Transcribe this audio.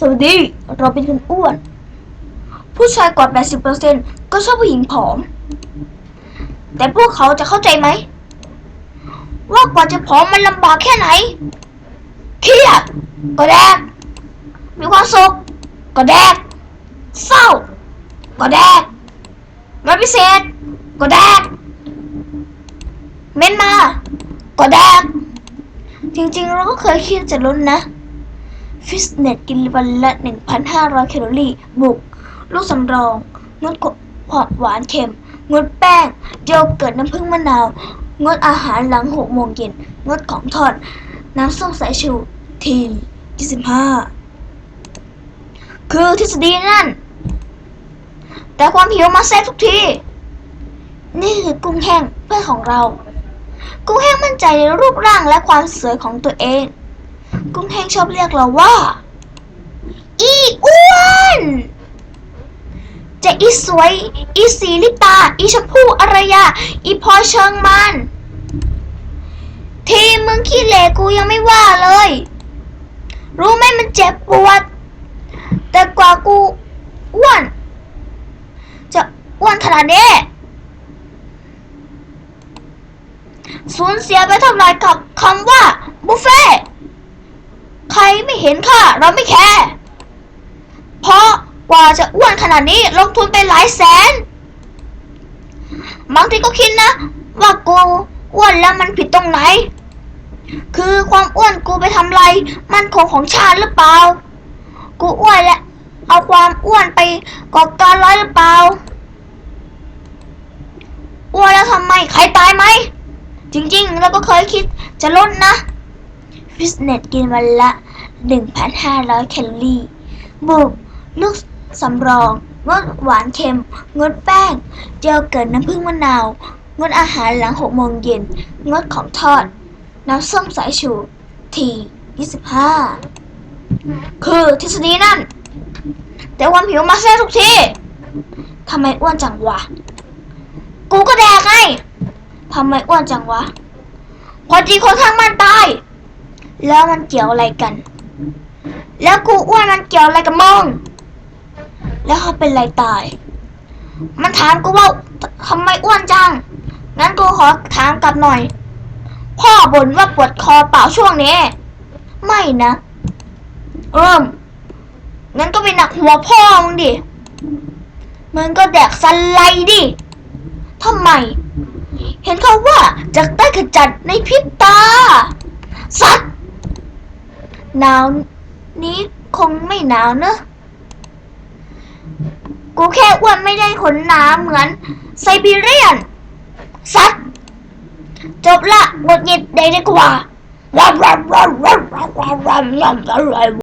สวัสดี เราเป็นคนอ้วน ผู้ชายกว่า 80%ก็ชอบผู้หญิงผอม แต่พวกเขาจะเข้าใจไหม ว่ากว่าจะผอมมันลำบากแค่ไหน เครียด ก็แดก มีความสุข ก็แดก เศร้า ก็แดกมันพิเศษ ก็แดก เม้นมา ก็แดก จริงๆ เราก็เคยเคิดจะลดนะ ฟิตเนสกินวันละ 1,500 แคลอรี่ บุก ลูกสำรอง งดความหวานเค็ม งดแป้ง โยเกิร์ตน้ำผึ้งมะนาว งดอาหารหลัง6โมงเย็น งดของทอด น้ำส้มสายชู ที25 คือทฤษฎีนั่น แต่ความหิวมาแทรกทุกที นี่คือกุ้งแห้งเพื่อนของเรา กุ้งแห้งมั่นใจในรูปร่างและความสวยของตัวเอง กุ้งแห้งชอบเรียกเราว่า อีอ้วนจะอีสวย อีสีลิตา อีชมพู่อารยา อีพอเชิงมันทีมึงขี้เหร่กูยังไม่ว่าเลย รู้ไหมมันเจ็บปวด แต่กว่ากูอ้วน จะอ้วนขนาดนี้สูญเสียไปเท่าไหร่กับคำว่าบุฟเฟ่ ใครไม่เห็นค่าเราไม่แคร์เพราะกว่าจะอ้วนขนาดนี้ลงทุนไปหลายแสนบางทีก็คิดนะ ว่ากูอ้วนแล้วมันผิดตรงไหน คือความอ้วนกูไปทำไร มันคงของชาติหรือเปล่า กูอ้วนแล้วเอาความอ้วนไปก่อการร้ายหรือเปล่าอ้วนแล้วทำไมใครตายไหม จริงๆเราก็เคยคิดจะลดนะ ฟิตเนสกินวันละ 1,500 แคลอรี่ บุก ลูกสำรอง งดหวานเค็ม งดแป้ง เจลเกิดน้ำผึ้งมะนาว งดอาหารหลัง6โมงเย็น งดของทอด น้ำส้มสายชูที25 คือทฤษฎีนั่น แต่ความหิวมาแทรกทุกทีทำไมอ้วนจังวะ กูก็แดกไงทำไมอ้วนจังวะพอดีคนข้างบ้านตาย แล้วมันเกี่ยวอะไรกัน แล้วกูอ้วนมันเกี่ยวอะไรกับมึงแล้วเขาเป็นไรตาย มันถามกูว่าทำไมอ้วนจัง งั้นกูขอถามกลับหน่อย พ่อบ่นว่าปวดคอเปล่าช่วงนี้ ไม่นะ เอิ่ม งั้นก็ไปหนักหัวพ่อมึงดิ มันก็แดกสไลด์ดิทำไม เห็นเขาว่าจะได้ขจัดในพริบตา สัตว์หนาว นี้คงไม่หนาวเนอะ กูแค่อ้วนไม่ได้ขนหนาเหมือนไซบีเรียน สัตว์จบละบทหยิดได้ดีกว่า